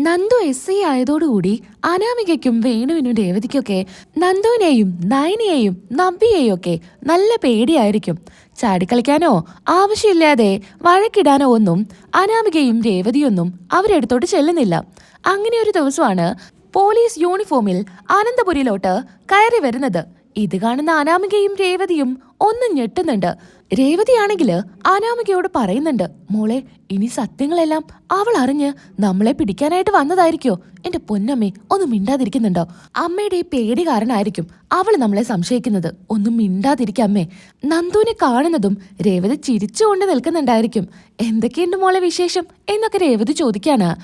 Nandu S I ആയതോടുകൂടി അനാമികയ്ക്കും വേണുവിനും രേവതിക്കൊക്കെ നന്ദുവിനെയും നയനിയെയും നവ്യയെയും ഒക്കെ നല്ല പേടിയായിരിക്കും. ചാടിക്കളിക്കാനോ ആവശ്യമില്ലാതെ വഴക്കിടാനോ ഒന്നും അനാമികയും രേവതിയൊന്നും അവരെടുത്തോട്ട് ചെല്ലുന്നില്ല. അങ്ങനെ ഒരു ദിവസമാണ് പോലീസ് യൂണിഫോമിൽ അനന്തപുരിയിലോട്ട് കയറി വരുന്നത്. ഇത് കാണുന്ന അനാമികയും രേവതിയും ഒന്നും ഞെട്ടുന്നുണ്ട്. രേവതിയാണെങ്കിൽ അനാമികയോട് പറയുന്നുണ്ട് മോളെ ഇനി സത്യങ്ങളെല്ലാം അവൾ അറിഞ്ഞ് നമ്മളെ പിടിക്കാനായിട്ട് വന്നതായിരിക്കോ? എന്റെ പൊന്നമ്മേ ഒന്നും മിണ്ടാതിരിക്കുന്നുണ്ടോ? അമ്മയുടെ ഈ പേടി കാരണമായിരിക്കും അവൾ നമ്മളെ സംശയിക്കുന്നത്. ഒന്നും മിണ്ടാതിരിക്കമ്മേ നന്ദുവിനെ കാണുന്നതും രേവതി ചിരിച്ചുകൊണ്ട് നിൽക്കുന്നുണ്ടായിരിക്കും. എന്തൊക്കെയുണ്ട് മോളെ വിശേഷം? എന്നൊക്കെ രേവതി ചോദിക്കാനാ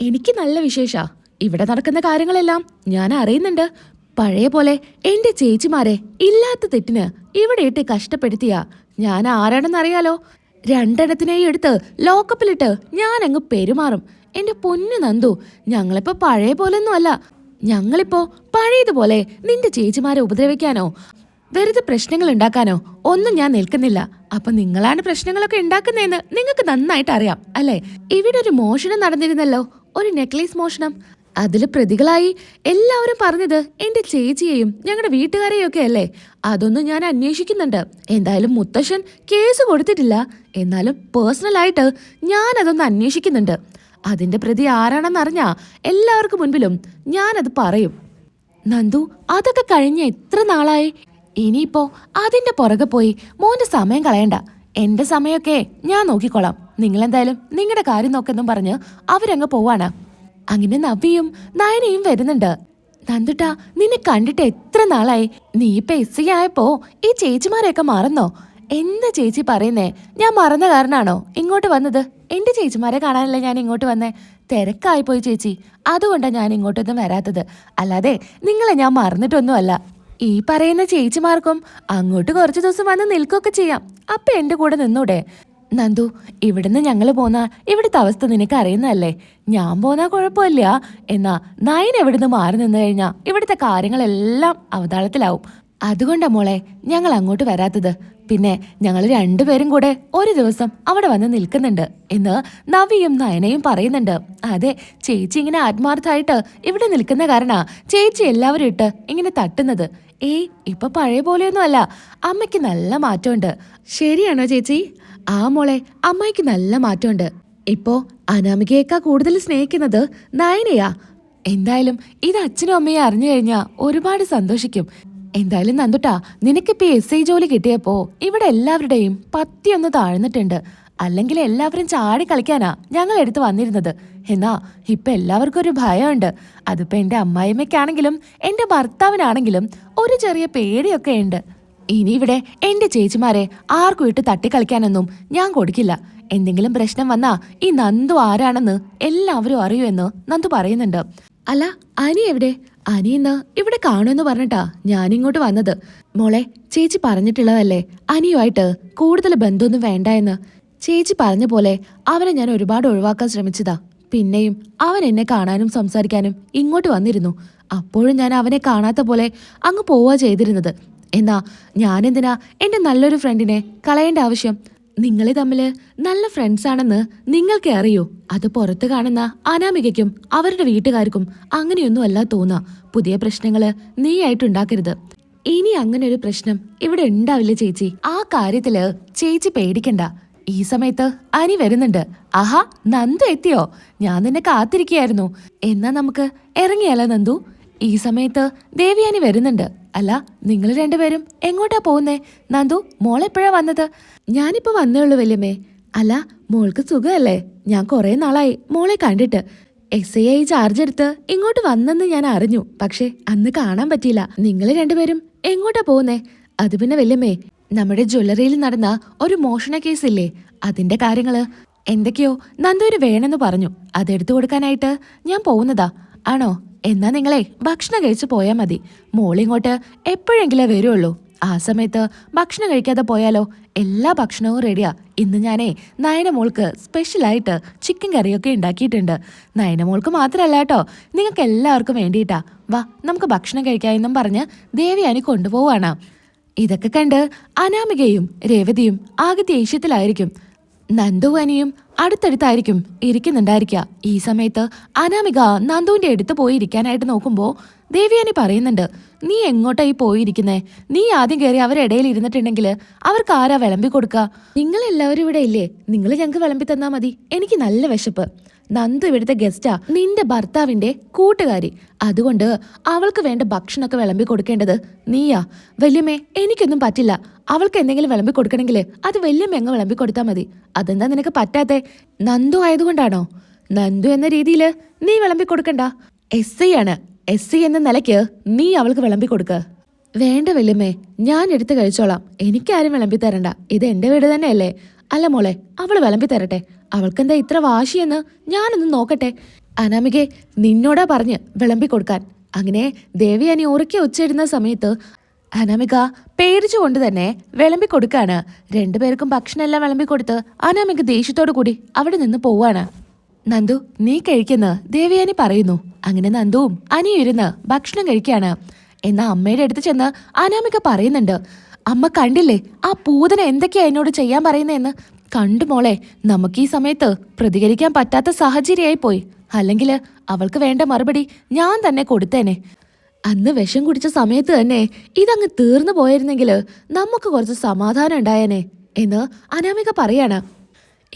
എനിക്ക് നല്ല വിശേഷാ. ഇവിടെ നടക്കുന്ന കാര്യങ്ങളെല്ലാം ഞാൻ അറിയുന്നുണ്ട്. പഴയ പോലെ എന്റെ ചേച്ചിമാരെ ഇല്ലാത്ത തെറ്റിന് ഇവിടെ ഇട്ട് കഷ്ടപ്പെടുത്തിയ ഞാൻ ആരാണെന്നറിയാലോ രണ്ടെണ്ണത്തിനെയും എടുത്ത് ലോക്കപ്പിലിട്ട് ഞാൻ അങ്ങ് പെരുമാറും. എന്റെ പൊന്നു നന്ദു ഞങ്ങളിപ്പോ പഴയ പോലൊന്നും അല്ല. ഞങ്ങളിപ്പോ പഴയതുപോലെ നിന്റെ ചേച്ചിമാരെ ഉപദ്രവിക്കാനോ വെറുതെ പ്രശ്നങ്ങൾ ഉണ്ടാക്കാനോ ഒന്നും ഞാൻ നിൽക്കുന്നില്ല. അപ്പൊ നിങ്ങളാണ് പ്രശ്നങ്ങളൊക്കെ ഉണ്ടാക്കുന്നതെന്ന് നിങ്ങൾക്ക് നന്നായിട്ട് അറിയാം അല്ലേ? ഇവിടെ ഒരു മോഷണം നടന്നിരുന്നല്ലോ ഒരു നെക്ലേസ് മോഷണം. അതിൽ പ്രതികളായി എല്ലാവരും പറഞ്ഞത് എന്റെ ചേച്ചിയെയും ഞങ്ങളുടെ വീട്ടുകാരെയും ഒക്കെ അല്ലേ? അതൊന്നും ഞാൻ അന്വേഷിക്കുന്നുണ്ട്. എന്തായാലും മുത്തശ്ശൻ കേസ് കൊടുത്തിട്ടില്ല. എന്നാലും പേഴ്സണലായിട്ട് ഞാൻ അതൊന്ന് അന്വേഷിക്കുന്നുണ്ട്. അതിന്റെ പ്രതി ആരാണെന്നറിഞ്ഞാ എല്ലാവർക്കും മുൻപിലും ഞാനത് പറയും. നന്ദു അതൊക്കെ കഴിഞ്ഞ എത്ര നാളായി? ഇനിയിപ്പോ അതിന്റെ പുറകെ പോയി മോന്റെ സമയം കളയണ്ട. എന്റെ സമയമൊക്കെ ഞാൻ നോക്കിക്കോളാം. നിങ്ങളെന്തായാലും നിങ്ങളുടെ കാര്യം നോക്കെന്നും പറഞ്ഞ് അവരങ്ങ് പോവാണ്. അങ്ങനെ നവിയും നയനയും വരുന്നുണ്ട്. നന്ദുട്ടാ നിന്നെ കണ്ടിട്ട് എത്ര നാളായി? നീ ഇപ്പൊ എസ് ആയപ്പോ ഈ ചേച്ചിമാരെയൊക്കെ മറന്നോ? എന്താ ചേച്ചി പറയുന്നേ? ഞാൻ മറന്ന കാരണാണോ ഇങ്ങോട്ട് വന്നത്? എന്റെ ചേച്ചിമാരെ കാണാനല്ല ഞാൻ ഇങ്ങോട്ട് വന്നേ? തിരക്കായി പോയി ചേച്ചി. അതുകൊണ്ടാണ് ഞാൻ ഇങ്ങോട്ടൊന്നും വരാത്തത്. അല്ലാതെ നിങ്ങളെ ഞാൻ മറന്നിട്ടൊന്നുമല്ല. ഈ പറയുന്ന ചേച്ചിമാർക്കും അങ്ങോട്ട് കുറച്ച് ദിവസം വന്ന് നിൽക്കുകയൊക്കെ ചെയ്യാം. അപ്പൊ എന്റെ കൂടെ നിന്നൂടെ? നന്ദു ഇവിടുന്ന് ഞങ്ങൾ പോന്നാ ഇവിടുത്തെ അവസ്ഥ നിനക്ക് അറിയുന്നതല്ലേ ഞാൻ പോന്നാ കുഴപ്പമില്ല. എന്നാ നയൻ എവിടുന്ന് മാറി നിന്ന് കഴിഞ്ഞാ ഇവിടുത്തെ കാര്യങ്ങളെല്ലാം അവതാളത്തിലാവും. അതുകൊണ്ടാ മോളെ ഞങ്ങൾ അങ്ങോട്ട് വരാത്തത്. പിന്നെ ഞങ്ങൾ രണ്ടുപേരും കൂടെ ഒരു ദിവസം അവിടെ വന്ന് നിൽക്കുന്നുണ്ട് എന്ന് നവിയും നയനയും പറയുന്നുണ്ട്. അതെ ചേച്ചി ഇങ്ങനെ ആത്മാർത്ഥമായിട്ട് ഇവിടെ നിൽക്കുന്ന കാരണ ചേച്ചി എല്ലാവരും ഇട്ട് ഇങ്ങനെ തട്ടുന്നത്. ഏയ് ഇപ്പൊ പഴയ പോലെയൊന്നും അല്ല അമ്മയ്ക്ക് നല്ല മാറ്റമുണ്ട്. ശരിയാണോ ചേച്ചി? ആ മോളെ അമ്മയ്ക്ക് നല്ല മാറ്റമുണ്ട്. ഇപ്പോ അനാമികയേക്കാ കൂടുതൽ സ്നേഹിക്കുന്നത് നയനയാ. എന്തായാലും ഇത് അച്ഛനും അമ്മയെ അറിഞ്ഞു കഴിഞ്ഞാ ഒരുപാട് സന്തോഷിക്കും. എന്തായാലും നന്ദുട്ടാ നിനക്കിപ്പോ എസ് ഐ ജോലി കിട്ടിയപ്പോ ഇവിടെ എല്ലാവരുടെയും പത്തിയൊന്ന് താഴ്ന്നിട്ടുണ്ട്. അല്ലെങ്കിൽ എല്ലാവരും ചാടി കളിക്കാനാ ഞങ്ങൾ എടുത്ത് വന്നിരുന്നത്. എന്നാ ഇപ്പൊ എല്ലാവർക്കും ഒരു ഭയമുണ്ട്. അതിപ്പോ എന്റെ അമ്മായിമ്മയ്ക്കാണെങ്കിലും എന്റെ ഭർത്താവിനാണെങ്കിലും ഒരു ചെറിയ പേടിയൊക്കെ ഉണ്ട്. ഇനി ഇവിടെ എന്റെ ചേച്ചിമാരെ ആർക്കും ഇട്ട് തട്ടിക്കളിക്കാനൊന്നും ഞാൻ കൊടുക്കില്ല. എന്തെങ്കിലും പ്രശ്നം വന്നാ ഈ നന്ദു ആരാണെന്ന് എല്ലാവരും അറിയുമെന്ന് നന്ദു പറയുന്നുണ്ട്. അല്ല അനി എവിടെ? അനി ഇന്ന് ഇവിടെ കാണുമെന്ന് പറഞ്ഞിട്ടാ ഞാനിങ്ങോട്ട് വന്നത്. മോളെ ചേച്ചി പറഞ്ഞിട്ടുള്ളതല്ലേ? അനിയുമായിട്ട് കൂടുതൽ ബന്ധമൊന്നും വേണ്ട എന്ന്. ചേച്ചി പറഞ്ഞ പോലെ അവനെ ഞാൻ ഒരുപാട് ഒഴിവാക്കാൻ ശ്രമിച്ചതാ. പിന്നെയും അവൻ എന്നെ കാണാനും സംസാരിക്കാനും ഇങ്ങോട്ട് വന്നിരുന്നു. അപ്പോഴും ഞാൻ അവനെ കാണാത്ത പോലെ അങ്ങ് പോവുക ചെയ്തിരുന്നത്. എന്നാ ഞാനെന്തിനാ എന്റെ നല്ലൊരു ഫ്രണ്ടിനെ കളയേണ്ട ആവശ്യം? നിങ്ങളെ തമ്മിൽ നല്ല ഫ്രണ്ട്സ് ആണെന്ന് നിങ്ങൾക്കേ അറിയൂ. അത് പുറത്ത് കാണുന്ന അനാമികയ്ക്കും അവരുടെ വീട്ടുകാർക്കും അങ്ങനെയൊന്നും അല്ല തോന്നാ. പുതിയ പ്രശ്നങ്ങൾ നീയായിട്ടുണ്ടാക്കരുത് ഇനി അങ്ങനെ ഒരു പ്രശ്നം ഇവിടെ ഉണ്ടാവില്ല ചേച്ചി. ആ കാര്യത്തിൽ ചേച്ചി പേടിക്കണ്ട. ഈ സമയത്ത് അനി വരുന്നുണ്ട്. ആഹാ നന്ദു എത്തിയോ? ഞാൻ നിന്നെ കാത്തിരിക്കുകയായിരുന്നു. എന്നാ നമുക്ക് ഇറങ്ങിയാലോ നന്ദു? ഈ സമയത്ത് ദേവിയാനി വരുന്നുണ്ട്. അല്ല നിങ്ങൾ രണ്ടുപേരും എങ്ങോട്ടാ പോകുന്നേ? നന്ദു മോളെപ്പോഴാ വന്നത്? ഞാനിപ്പോ വന്നേ ഉള്ളൂ വല്യമ്മേ. അല്ല മോൾക്ക് സുഖമല്ലേ ഞാൻ കുറെ നാളായി മോളെ കണ്ടിട്ട്. എസ് ഐ ഐ ചാർജ് എടുത്ത് ഇങ്ങോട്ട് വന്നെന്ന് ഞാൻ അറിഞ്ഞു. പക്ഷെ അന്ന് കാണാൻ പറ്റിയില്ല. നിങ്ങൾ രണ്ടുപേരും എങ്ങോട്ടാ പോകുന്നേ? അത് പിന്നെ വല്യമ്മേ നമ്മുടെ ജ്വല്ലറിയിൽ നടന്ന ഒരു മോഷണ കേസില്ലേ? അതിന്റെ കാര്യങ്ങൾ എന്തൊക്കെയോ നന്ദുവിന് വേണമെന്ന് പറഞ്ഞു. അതെടുത്തു കൊടുക്കാനായിട്ട് ഞാൻ പോകുന്നതാ. ആണോ? എന്നാ നിങ്ങളെ ഭക്ഷണം കഴിച്ചു പോയാൽ മതി. മോളിങ്ങോട്ട് എപ്പോഴെങ്കിലേ വരുള്ളൂ. ആ സമയത്ത് ഭക്ഷണം കഴിക്കാതെ പോയാലോ? എല്ലാ ഭക്ഷണവും റെഡിയാ ഇന്ന് ഞാനേ നയനമോൾക്ക് സ്പെഷ്യലായിട്ട് ചിക്കൻ കറിയൊക്കെ ഉണ്ടാക്കിയിട്ടുണ്ട്. നയനമോൾക്ക് മാത്രമല്ല കേട്ടോ. നിങ്ങൾക്ക് എല്ലാവർക്കും വേണ്ടിയിട്ടാ. വാ നമുക്ക് ഭക്ഷണം കഴിക്കാമെന്നും പറഞ്ഞ് ദേവിയാനി കൊണ്ടുപോവാണ്. ഇതൊക്കെ കണ്ട് അനാമികയും രേവതിയും ആകെ ദേഷ്യത്തിലായിരിക്കും. നന്ദുവാനിയും അടുത്തടുത്തായിരിക്കും ഇരിക്കുന്നുണ്ടായിരിക്കുക. ഈ സമയത്ത് അനാമിക നന്ദുവിന്റെ അടുത്ത് പോയി ഇരിക്കാനായിട്ട് നോക്കുമ്പോ ദേവിയാനി പറയുന്നുണ്ട് നീ എങ്ങോട്ടായി പോയിരിക്കുന്നേ? നീ ആദ്യം കയറി അവരിടയിൽ ഇരുന്നിട്ടുണ്ടെങ്കിൽ അവർക്ക് ആരാ വിളമ്പി കൊടുക്കുക നിങ്ങൾ എല്ലാവരും ഇവിടെ ഇല്ലേ? നിങ്ങൾ ഞങ്ങൾക്ക് വിളമ്പി തന്നാ മതി. എനിക്ക് നല്ല വിശപ്പ്. നന്ദു ഇവിടുത്തെ ഗസ്റ്റാ. നിന്റെ ഭർത്താവിന്റെ കൂട്ടുകാരി. അതുകൊണ്ട് അവൾക്ക് വേണ്ട ഭക്ഷണമൊക്കെ വിളമ്പി കൊടുക്കേണ്ടത് നീയാ. വല്യമ്മേ എനിക്കൊന്നും പറ്റില്ല. അവൾക്ക് എന്തെങ്കിലും വിളമ്പി കൊടുക്കണമെങ്കിൽ അത് വല്യമ്മ അങ്ങ് വിളമ്പി കൊടുത്താൽ മതി. അതെന്താ നിനക്ക് പറ്റാത്തെ? നന്ദു ആയതുകൊണ്ടാണോ? നന്ദു എന്ന രീതിയിൽ നീ വിളമ്പി കൊടുക്കണ്ട. എസ് ഐ ആണ്. എസ് ഐ എന്ന നിലയ്ക്ക് നീ അവൾക്ക് വിളമ്പി കൊടുക്ക. വേണ്ട വല്യമ്മേ ഞാൻ എടുത്ത് കഴിച്ചോളാം. എനിക്കാരും വിളമ്പി തരണ്ട. ഇത് എന്റെ വീട് തന്നെയല്ലേ? അല്ല മോളെ അവൾ വിളമ്പി തരട്ടെ. അവൾക്കെന്താ ഇത്ര വാശിയെന്ന് ഞാനൊന്ന് നോക്കട്ടെ. അനാമികെ നിന്നോടാ പറഞ്ഞ് വിളമ്പി കൊടുക്കാൻ. അങ്ങനെ അനി ഉറക്കെ ഉച്ചയിടുന്ന സമയത്ത് അനാമിക പേടിച്ചുകൊണ്ട് തന്നെ വിളമ്പി കൊടുക്കാണ്. രണ്ടുപേർക്കും ഭക്ഷണമെല്ലാം വിളമ്പി കൊടുത്ത് അനാമിക ദേഷ്യത്തോടു കൂടി അവിടെ നിന്ന് പോവാണ്. നന്ദു നീ കഴിക്കുന്ന ദേവയാനി പറയുന്നു. അങ്ങനെ നന്ദുവും അനിയും ഇരുന്ന് ഭക്ഷണം കഴിക്കാണ്. എന്നാ അമ്മയുടെ അടുത്ത് ചെന്ന് അനാമിക പറയുന്നുണ്ട്. അമ്മ കണ്ടില്ലേ ആ പൂതന എന്തൊക്കെയാ എന്നോട് ചെയ്യാൻ പറയുന്നതെന്ന്? കണ്ടു മോളെ നമുക്ക് ഈ സമയത്ത് പ്രതികരിക്കാൻ പറ്റാത്ത സാഹചര്യമായി പോയി അല്ലെങ്കിൽ അവൾക്ക് വേണ്ട മറുപടി ഞാൻ തന്നെ കൊടുത്തേനെ. അന്ന് വിഷം കുടിച്ച സമയത്ത് തന്നെ ഇതങ്ങ് തീർന്നു പോയിരുന്നെങ്കിൽ നമുക്ക് കുറച്ച് സമാധാനം ഉണ്ടായേനെ എന്ന് അനാമിക പറയാണ്.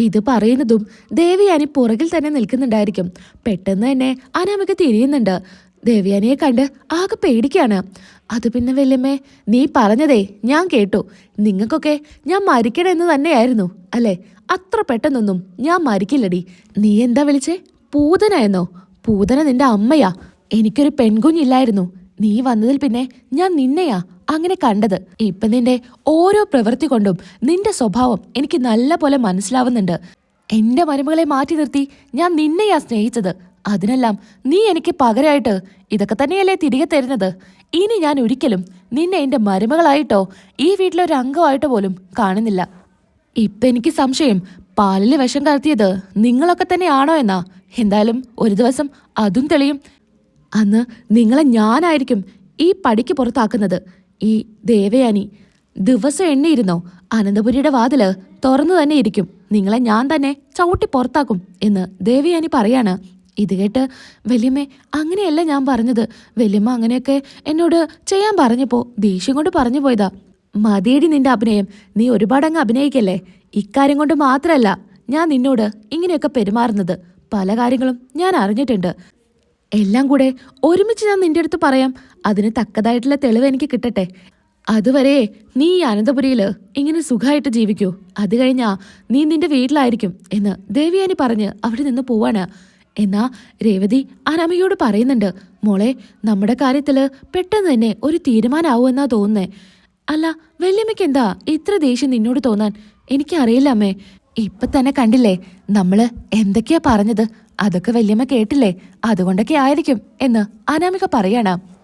ഇത് പറയുന്നതും ദേവിയാനി പുറകിൽ തന്നെ നിൽക്കുന്നുണ്ടായിരിക്കും. പെട്ടെന്ന് തന്നെ അനാമിക തിരിയുന്നുണ്ട്. ദേവിയാനിയെ കണ്ട് ആകെ പേടിക്കാണ്. അത് പിന്നെ വല്യമ്മേ നീ പറഞ്ഞതേ ഞാൻ കേട്ടു. നിങ്ങൾക്കൊക്കെ ഞാൻ മരിക്കണമെന്ന് തന്നെയായിരുന്നു അല്ലേ? അത്ര പെട്ടെന്നൊന്നും ഞാൻ മരിക്കില്ലടി. നീ എന്താ വിളിച്ചേ? പൂതന എന്നോ പൂതന നിന്റെ അമ്മയാ. എനിക്കൊരു പെൺകുഞ്ഞില്ലായിരുന്നു. നീ വന്നതിൽ പിന്നെ ഞാൻ നിന്നെയാ അങ്ങനെ കണ്ടത്. ഇപ്പൊ നിന്റെ ഓരോ പ്രവൃത്തി കൊണ്ടും നിന്റെ സ്വഭാവം എനിക്ക് നല്ല പോലെ മനസ്സിലാവുന്നുണ്ട്. എന്റെ മരുമകളെ മാറ്റി നിർത്തി ഞാൻ നിന്നെയാ സ്നേഹിച്ചത്. അതിനെല്ലാം നീ എനിക്ക് പകരമായിട്ട് ഇതൊക്കെ തന്നെയല്ലേ തിരികെ തരുന്നത്. ഇനി ഞാൻ ഒരിക്കലും നിന്നെ എന്റെ മരുമകളായിട്ടോ ഈ വീട്ടിലൊരു അംഗമായിട്ടോ പോലും കാണുന്നില്ല. ഇപ്പൊ എനിക്ക് സംശയം പാലിൽ വിഷം കലർത്തിയത് നിങ്ങളൊക്കെ തന്നെയാണോ എന്നാ. എന്തായാലും ഒരു ദിവസം അതും തെളിയും. അന്ന് നിങ്ങളെ ഞാനായിരിക്കും ഈ പടിക്ക് പുറത്താക്കുന്നത്. ഈ ദേവയാനി ദിവസം എണ്ണിയിരുന്നോ അനന്തപുരിയുടെ വാതിൽ തുറന്നു തന്നെ ഇരിക്കും. നിങ്ങളെ ഞാൻ തന്നെ ചവിട്ടി പുറത്താക്കും എന്ന് ദേവയാനി പറയാണ്. ഇത് കേട്ട് വല്യമ്മേ അങ്ങനെയല്ല ഞാൻ പറഞ്ഞത്. വല്യമ്മ അങ്ങനെയൊക്കെ എന്നോട് ചെയ്യാൻ പറഞ്ഞപ്പോ ദേഷ്യം കൊണ്ട് പറഞ്ഞു പോയതാ. മതിയടി നിന്റെ അഭിനയം. നീ ഒരുപാടങ്ങ് അഭിനയിക്കല്ലേ? ഇക്കാര്യം കൊണ്ട് മാത്രമല്ല ഞാൻ നിന്നോട് ഇങ്ങനെയൊക്കെ പെരുമാറുന്നത്. പല കാര്യങ്ങളും ഞാൻ അറിഞ്ഞിട്ടുണ്ട്. എല്ലാം കൂടെ ഒരുമിച്ച് ഞാൻ നിന്റെ അടുത്ത് പറയാം. അതിന് തക്കതായിട്ടുള്ള തെളിവ് എനിക്ക് കിട്ടട്ടെ. അതുവരെ നീ ഈ അനന്തപുരിയിൽ ഇങ്ങനെ സുഖമായിട്ട് ജീവിക്കൂ. അത് കഴിഞ്ഞാ നീ നിന്റെ വീട്ടിലായിരിക്കും എന്ന് ദേവിയാനി പറഞ്ഞ് അവിടെ നിന്ന് പോവാണ്. എന്നാ രേവതി അനാമികയോട് പറയുന്നുണ്ട് മോളെ നമ്മുടെ കാര്യത്തിൽ പെട്ടെന്ന് തന്നെ ഒരു തീരുമാനമാവുമെന്നാ തോന്നുന്നേ. അല്ല വല്യമ്മയ്ക്ക് എന്താ ഇത്ര ദേഷ്യം നിന്നോട് തോന്നാൻ? എനിക്കറിയില്ല അമ്മേ. ഇപ്പൊ തന്നെ കണ്ടില്ലേ നമ്മൾ എന്തൊക്കെയാ പറഞ്ഞത്? അതൊക്കെ വല്യമ്മ കേട്ടില്ലേ? അതുകൊണ്ടൊക്കെ ആയിരിക്കും എന്ന് അനാമിക പറയണം.